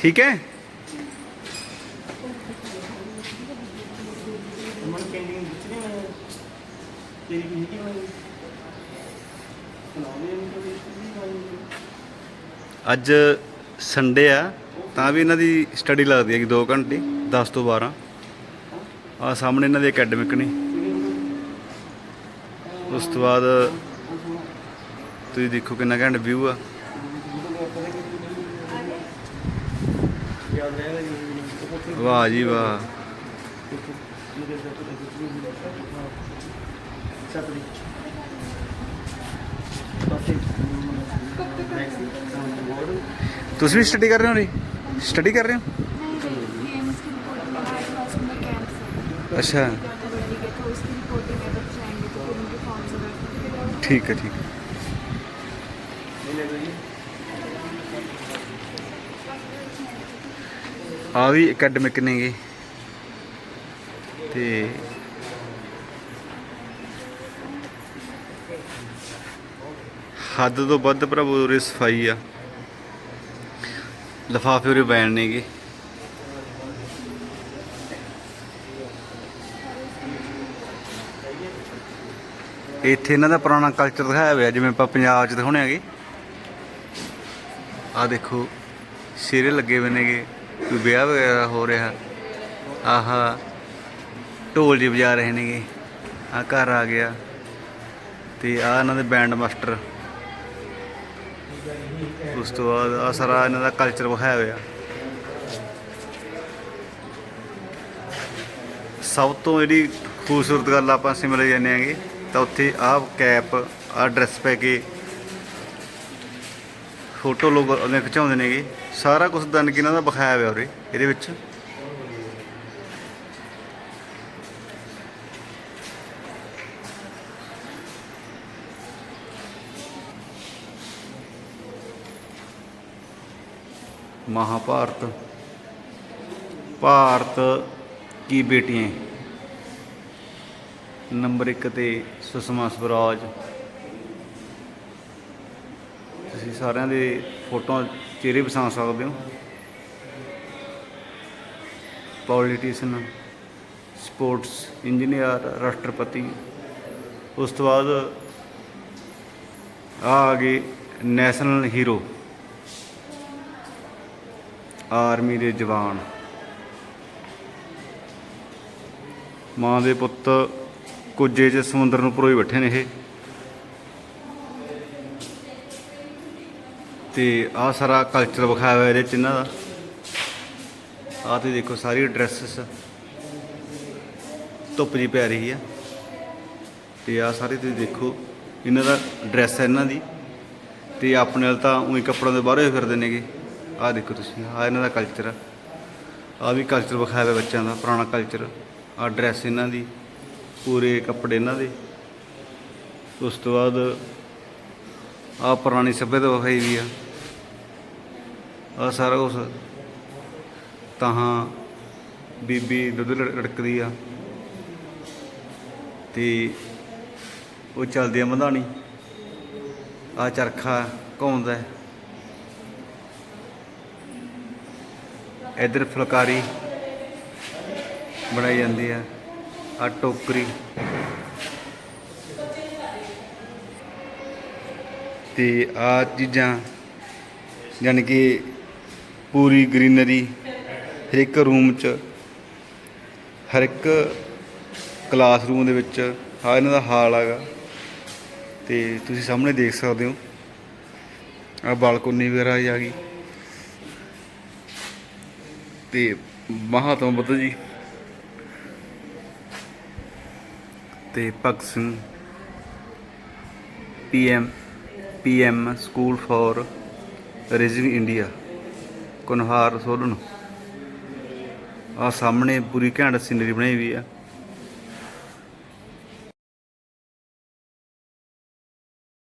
ਠੀਕ ਹੈ? ਮਨ ਪੇਂਟਿੰਗ ਵਿੱਚ ਨਹੀਂ ਮੈਂ। ਤੇਰੀ ਕੀ ਕੀ ਬਣਾਈ ਸੁਣਾਉਂਦੇ ਨਹੀਂ ਕੋਈ ਕੀ ਬਣਾਈ ਅੱਜ ਸੰਡੇ ਆ ਤਾਂ ਵੀ ਇਹਨਾਂ ਦੀ ਸਟੱਡੀ ਲੱਗਦੀ ਹੈਗੀ 2 ਘੰਟੇ 10 ਤੋਂ 12 ਆ ਸਾਹਮਣੇ ਇਹਨਾਂ ਦੀ ਅਕੈਡਮਿਕ ਨੇ। ਉਸ ਤੋਂ ਬਾਅਦ ਤੁਸੀਂ ਦੇਖੋ ਕਿੰਨਾ ਘੈਂਟ ਵਿਊ ਆ। वाह जी वाह। तुम भी स्टडी कर रहे हो नहीं स्टडी कर रहे हो? अच्छा। ठीक है ठीक है। ਆ ਵੀ ਅਕੈਡਮਿਕ ਨੇਗੇ। ਤੇ ਹੱਦ ਤੋਂ ਵੱਧ ਪ੍ਰਭੂ ਉਰੇ ਸਫ਼ਾਈ ਆ। ਲਫਾਫੇ ਉਰੇ ਬੈਣ ਨੇਗੇ। ਇੱਥੇ ਇਹਨਾਂ ਦਾ ਪੁਰਾਣਾ ਕਲਚਰ ਦਿਖਾਇਆ ਹੋਇਆ, ਜਿਵੇਂ ਆਪਾਂ ਪੰਜਾਬ 'ਚ ਦਿਖਾਉਣੇ ਹੈਗੇ। ਆ ਦੇਖੋ, ਸ਼ੇਰੇ ਲੱਗੇ ਹੋਏ ਨੇਗੇ। ਕੋਈ ਵਿਆਹ ਵਗੈਰਾ ਹੋ ਰਿਹਾ। ਆਹ ਢੋਲ ਜੀ ਵਜਾ ਰਹੇ ਨੇਗੇ। ਆ ਘਰ ਆ ਗਿਆ। ਤੇ ਆ ਇਹਨਾਂ ਦੇ ਬੈਂਡ ਮਾਸਟਰ ਉਸ ਤੋਂ ਬਾਅਦ ਆ ਸਾਰਾ ਇਹਨਾਂ ਦਾ ਕਲਚਰ ਵਿਖਾਇਆ ਹੋਇਆ। ਸਭ ਤੋਂ ਜਿਹੜੀ ਖੂਬਸੂਰਤ ਗੱਲ ਆਪਾਂ ਸਿਮਲੇ ਜਾਂਦੇ ਆਂਗੇ ਤਾਂ ਉੱਥੇ ਆਹ ਕੈਪ, ਆਹ ਡਰੈਸ ਪਾ ਕੇ ਫੋਟੋ ਲੋਕ ਉਹਨੇ ਖਿਚਾਉਂਦੇ ਨੇਗੇ। ਸਾਰਾ ਕੁਝ ਦਨ ਕਿ ਇਹਨਾਂ ਦਾ ਵਿਖਾਇਆ ਹੋਇਆ ਉਰੇ, ਇਹਦੇ ਵਿੱਚ? ਮਹਾਭਾਰਤ। ਭਾਰਤ ਕੀ ਬੇਟੀਆਂ? ਨੰਬਰ 1 ਤੇ ਸੁਸ਼ਮਾ ਸਵਰਾਜ। ਤੁਸੀਂ ਸਾਰਿਆਂ ਦੇ ਫੋਟੋਆਂ ਚਿਹਰੇ ਪਛਾਣ ਸਕਦੇ ਹੋ। ਪੋਲੀਟੀਸ਼ੀਅਨ ਸਪੋਰਟਸ ਇੰਜੀਨੀਅਰ ਰਾਸ਼ਟਰਪਤੀ। ਉਸ ਤੋਂ ਬਾਅਦ ਆ ਆ ਗਏ ਨੈਸ਼ਨਲ ਹੀਰੋ ਆਰਮੀ ਦੇ ਜਵਾਨ। ਮਾਂ ਦੇ ਪੁੱਤ ਕੁੱਜੇ 'ਚ ਸਮੁੰਦਰ ਨੂੰ ਪਰੋਈ ਬੈਠੇ ਨੇ ਇਹ। ਤੇ ਆ ਸਾਰਾ ਕਲਚਰ ਵਿਖਾਇਆ ਹੋਇਆ ਇਹਦੇ ਚ ਇਹਨਾਂ ਦਾ। ਆ ਤੁਸੀਂ ਦੇਖੋ ਸਾਰੀ ਡਰੈਸਸ ਧੁੱਪ ਜੀ ਪੈ ਰਹੀ ਆ। ਤੇ ਆ ਸਾਰੇ ਤੁਸੀਂ ਦੇਖੋ, ਇਹਨਾਂ ਦਾ ਡਰੈਸ ਹੈ ਇਹਨਾਂ ਦੀ। ਤੇ ਆਪਣੇ ਨਾਲ ਤਾਂ ਉਹੀ ਕੱਪੜਾਂ ਦੇ ਬਾਹਰੋਂ ਹੀ ਫਿਰਦੇ ਨੇਗੇ। ਆ ਦੇਖੋ ਤੁਸੀਂ ਆ ਇਹਨਾਂ ਦਾ ਕਲਚਰ ਆ। ਆ ਵੀ ਕਲਚਰ ਵਿਖਾਇਆ ਹੋਇਆ ਬੱਚਿਆਂ ਦਾ, ਪੁਰਾਣਾ ਕਲਚਰ ਆ ਡਰੈਸ ਇਹਨਾਂ ਦੀ, ਪੂਰੇ ਕੱਪੜੇ ਇਹਨਾਂ ਦੇ। ਉਸ ਤੋਂ ਬਾਅਦ ਆ ਪੁਰਾਣੀ ਸੱਭਿਅਤਾ ਵਿਖਾਈ ਵੀ ਆ। ਆ ਸਾਰਾ ਕੁਛ ਤਾਂ ਬੀਬੀ ਦੁੱਧ ਲੜਕਦੀ ਆ। ਤੇ ਉਹ ਚੱਲਦੀ ਆ ਮਧਾਣੀ। ਆ ਚਰਖਾ ਘੁੰਮਦਾ। ਹੈ। ਇੱਧਰ ਫੁਲਕਾਰੀ ਬਣਾਈ ਜਾਂਦੀ ਆ। ਆ ਟੋਕਰੀ। ਤੇ ਆ ਚੀਜ਼ਾਂ ਯਾਨੀ ਕਿ ਪੂਰੀ ਗ੍ਰੀਨਰੀ ਹਰ ਇੱਕ ਰੂਮ 'ਚ ਹਰ ਇੱਕ ਕਲਾਸਰੂਮ ਦੇ ਵਿੱਚ ਆ ਇਹਨਾਂ ਦਾ ਹਾਲ ਹੈਗਾ ਤੇ ਤੁਸੀਂ ਸਾਹਮਣੇ ਦੇਖ ਸਕਦੇ ਹੋ ਆ ਬਾਲਕੋਨੀ ਵਗੈਰਾ ਆ ਗਈ। ਤੇ ਮਹਾਤਮਾ ਬੁੱਧ ਜੀ ਤੇ Bhagat Singh PM PM school for, raising India. Kunhar Solan. ਆ ਸਾਹਮਣੇ ਪੂਰੀ ਘੈਂਟ ਸੀਨਰੀ ਬਣਾਈ ਹੋਈ ਆ।